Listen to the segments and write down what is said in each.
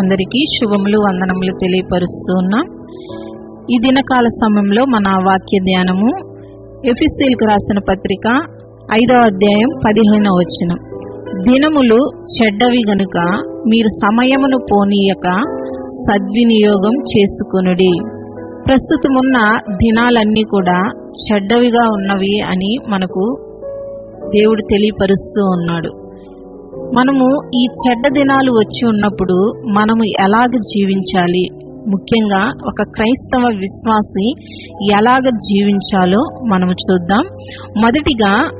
అందరికీ శుభములు వందనములు తెలియపరుస్తూ ఉన్నాం ఈ దినకాల సమయంలో మన వాక్య ధ్యానము ఎఫిస్తీల్కు రాసిన పత్రిక ఐదవ అధ్యాయం పదిహేనవ వచనం. దినములు చెడ్డవి గనుక మీరు సమయమును పోనీయక సద్వినియోగం చేసుకొనుడి. ప్రస్తుతమున్న దినాలన్నీ కూడా చెడ్డవిగా ఉన్నవి అని మనకు దేవుడు తెలియపరుస్తూ ఉన్నాడు. మనము ఈ చెడ్డ దినాలు వచ్చి ఉన్నప్పుడు మనము ఎలాగ జీవించాలి? ముఖ్యంగా ఒక క్రైస్తవ విశ్వాసి ఎలాగ జీవించాలో మనము చూద్దాం. మొదటిగా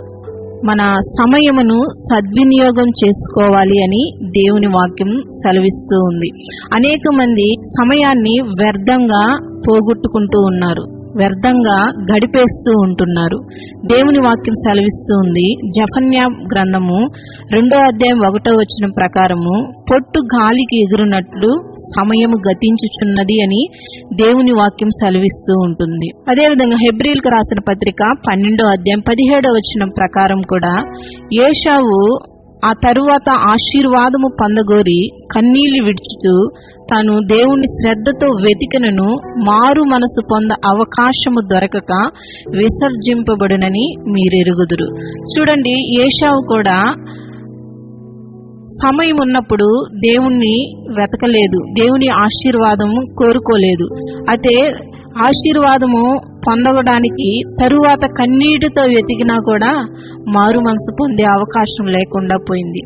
మన సమయమును సద్వినియోగం చేసుకోవాలి అని దేవుని వాక్యం సెలవిస్తూ ఉంది. అనేక మంది సమయాన్ని వ్యర్థంగా పోగొట్టుకుంటూ ఉన్నారు. వ్యర్థంగా గడిపేస్తూ ఉంటున్నారు. దేవుని వాక్యం సెలవిస్తుంది. జఫన్యా గ్రంథము రెండో అధ్యాయం ఒకటో వచ్చిన ప్రకారము పొట్టు గాలికి ఎగురునట్లు సమయము గతించుచున్నది అని దేవుని వాక్యం సెలవిస్తూ ఉంటుంది. అదేవిధంగా హెబ్రిల్కు రాసిన పత్రిక పన్నెండో అధ్యాయం పదిహేడో వచ్చిన ప్రకారం కూడా ఏషావు ఆ తరువాత ఆశీర్వాదము పొందగోరి కన్నీళ్ళు విడుచుతూ తాను దేవుని శ్రద్ధతో వెతికనను మారు మనసు పొంద అవకాశము దొరకక విసర్జింపబడునని మీరెరుగుదురు. చూడండి ఏషావు కూడా సమయం ఉన్నప్పుడు దేవుణ్ణి వెతకలేదు. దేవుని ఆశీర్వాదము కోరుకోలేదు. అయితే ఆశీర్వాదము పొందడానికి తరువాత కన్నీటితో వెతికినా కూడా మారు మనసు పొందే అవకాశం లేకుండా పోయింది.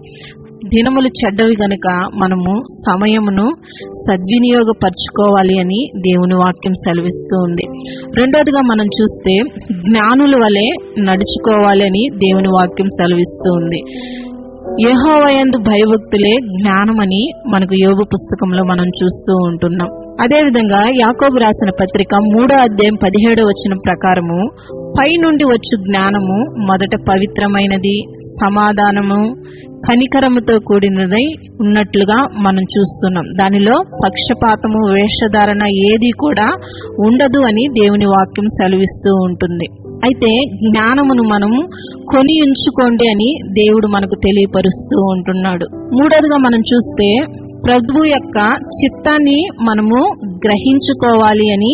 దినములు చెడ్డవి గనుక మనము సమయమును సద్వినియోగపరచుకోవాలి అని దేవుని వాక్యం సెలవిస్తూ ఉంది. రెండోదిగా మనం చూస్తే జ్ఞానుల వలె నడుచుకోవాలి అని దేవుని వాక్యం సెలవిస్తూ ఉంది. యహోవయందు భయభక్తులే జ్ఞానమని మనకు యోగ పుస్తకంలో మనం చూస్తూ ఉంటున్నాం. అదేవిధంగా యాకోబు రాసిన పత్రిక మూడో అధ్యాయం పదిహేడో వచ్చిన ప్రకారము పై నుండి వచ్చు జ్ఞానము మొదట పవిత్రమైనది సమాధానము కనికరముతో కూడినదై ఉన్నట్లుగా మనం చూస్తున్నాం. దానిలో పక్షపాతము వేషధారణ ఏది కూడా ఉండదు అని దేవుని వాక్యం సెలవిస్తూ ఉంటుంది. అయితే జ్ఞానమును మనం కొని ఉంచుకోండి అని దేవుడు మనకు తెలియపరుస్తూ ఉంటున్నాడు. మూడోదిగా మనం చూస్తే ప్రభువు యొక్క చిత్తాన్ని మనము గ్రహించుకోవాలి అని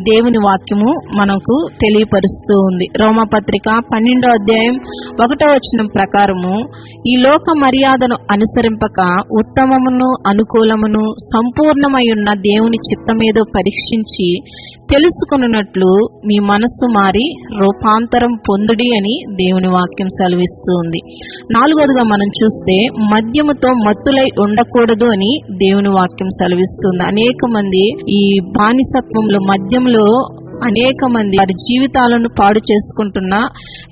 దేవుని వాక్యము మనకు తెలియపరుస్తూ ఉంది. రోమపత్రిక పన్నెండో అధ్యాయం ఒకటో వచ్చిన ప్రకారము ఈ లోక మర్యాదను అనుసరింపక ఉత్తమమును అనుకూలమును సంపూర్ణమై ఉన్న దేవుని చిత్తమేదో పరీక్షించి తెలుసుకున్నట్లు మీ మనస్సు మారి రూపాంతరం పొందుడి అని దేవుని వాక్యం సెలవిస్తుంది. నాలుగోదిగా మనం చూస్తే మద్యముతో మత్తులై ఉండకూడదు అని దేవుని వాక్యం సెలవిస్తుంది. అనేక మంది ఈ బానిసత్వంలో మద్యంలో అనేక మంది వారి జీవితాలను పాడు చేసుకుంటున్న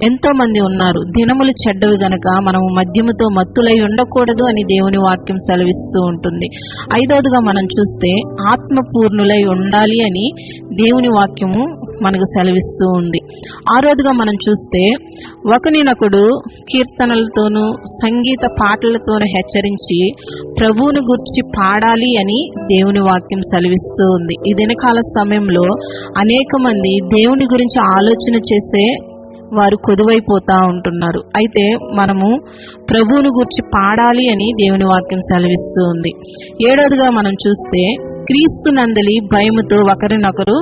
ఎంతో మంది ఉన్నారు. దినములు చెడ్డవి గనక మనము మద్యముతో మత్తులై ఉండకూడదు అని దేవుని వాక్యం సెలవిస్తూ ఉంటుంది. ఐదవదిగా మనం చూస్తే ఆత్మపూర్ణులై ఉండాలి అని దేవుని వాక్యము మనకు సెలవిస్తూ ఉంది. ఆరోదిగా మనం చూస్తే ఒకనినొకడు కీర్తనలతోనూ సంగీత పాటలతోనూ హెచ్చరించి ప్రభువును గుర్చి పాడాలి అని దేవుని వాక్యం సెలవిస్తూ ఉంది. ఈ దినకాల సమయంలో అనేక మంది దేవుని గురించి ఆలోచన చేసే వారు కొదువైపోతా ఉంటున్నారు. అయితే మనము ప్రభువును గురించి పాడాలి అని దేవుని వాక్యం సెలవిస్తూ ఉంది. ఏడవదిగా మనం చూస్తే క్రీస్తు నందలి భయముతో ఒకరినొకరు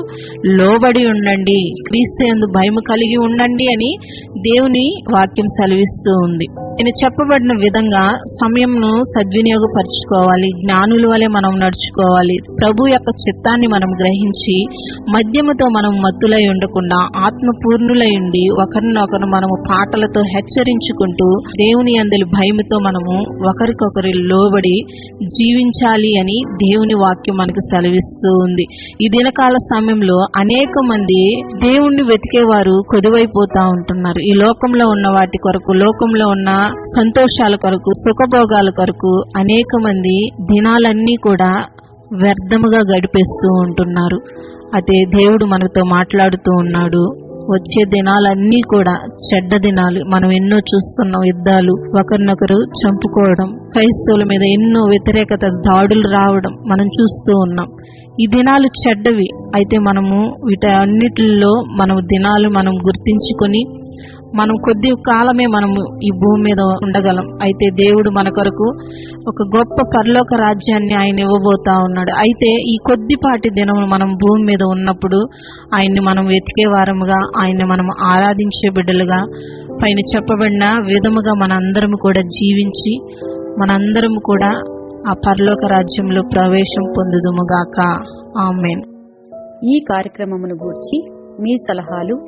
లోబడి ఉండండి. క్రీస్తు ఎందు భయము కలిగి ఉండండి అని దేవుని వాక్యం సెలవిస్తూ ఉంది. నేను చెప్పబడిన విధంగా సమయంను సద్వినియోగపరచుకోవాలి. జ్ఞానుల వలె మనం నడుచుకోవాలి. ప్రభు యొక్క చిత్తాన్ని మనం గ్రహించి మద్యముతో మనం మత్తులై ఉండకుండా ఆత్మపూర్ణులై ఉండి ఒకరినొకరు మనము పాటలతో హెచ్చరించుకుంటూ దేవుని అందలి భయముతో మనము ఒకరికొకరి లోబడి జీవించాలి అని దేవుని వాక్యం మనకు సెలవిస్తూ ఉంది. ఈ దినకాల సమయంలో అనేక మంది దేవుణ్ణి వెతికేవారు కొదువైపోతా ఉంటున్నారు. ఈ లోకంలో ఉన్న వాటి కొరకు లోకంలో ఉన్న సంతోషాల కొరకు సుఖభోగాల కొరకు అనేక మంది దినాలన్నీ కూడా వ్యర్థముగా గడిపేస్తూ ఉంటున్నారు. అదే దేవుడు మనతో మాట్లాడుతూ ఉన్నాడు. వచ్చే దినాలన్నీ కూడా చెడ్డ దినాలు. మనం ఎన్నో చూస్తున్నాం యుద్ధాలు. ఒకరినొకరు చంపుకోవడం క్రైస్తవుల మీద ఎన్నో వ్యతిరేకత దాడులు రావడం మనం చూస్తూ ఉన్నాం. ఈ దినాలు చెడ్డవి. అయితే మనము వీటన్నిటిలో మనం దినాలు మనం గుర్తించుకొని మనం కొద్ది కాలమే మనము ఈ భూమి మీద ఉండగలం. అయితే దేవుడు మన కొరకు ఒక గొప్ప పరలోక రాజ్యాన్ని ఆయన ఇవ్వబోతా ఉన్నాడు. అయితే ఈ కొద్దిపాటి దినం మనం భూమి మీద ఉన్నప్పుడు ఆయన్ని మనం వెతికే వారముగా ఆయన్ని మనం ఆరాధించే బిడ్డలుగా పైన చెప్పబడిన విధముగా మనందరం కూడా జీవించి మనందరం కూడా ఆ పరలోక రాజ్యంలో ప్రవేశం పొందుదుముగాక ఆమెన్. ఈ కార్యక్రమమును గూర్చి మీ సలహాలు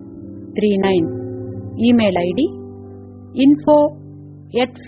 three nine email ID info at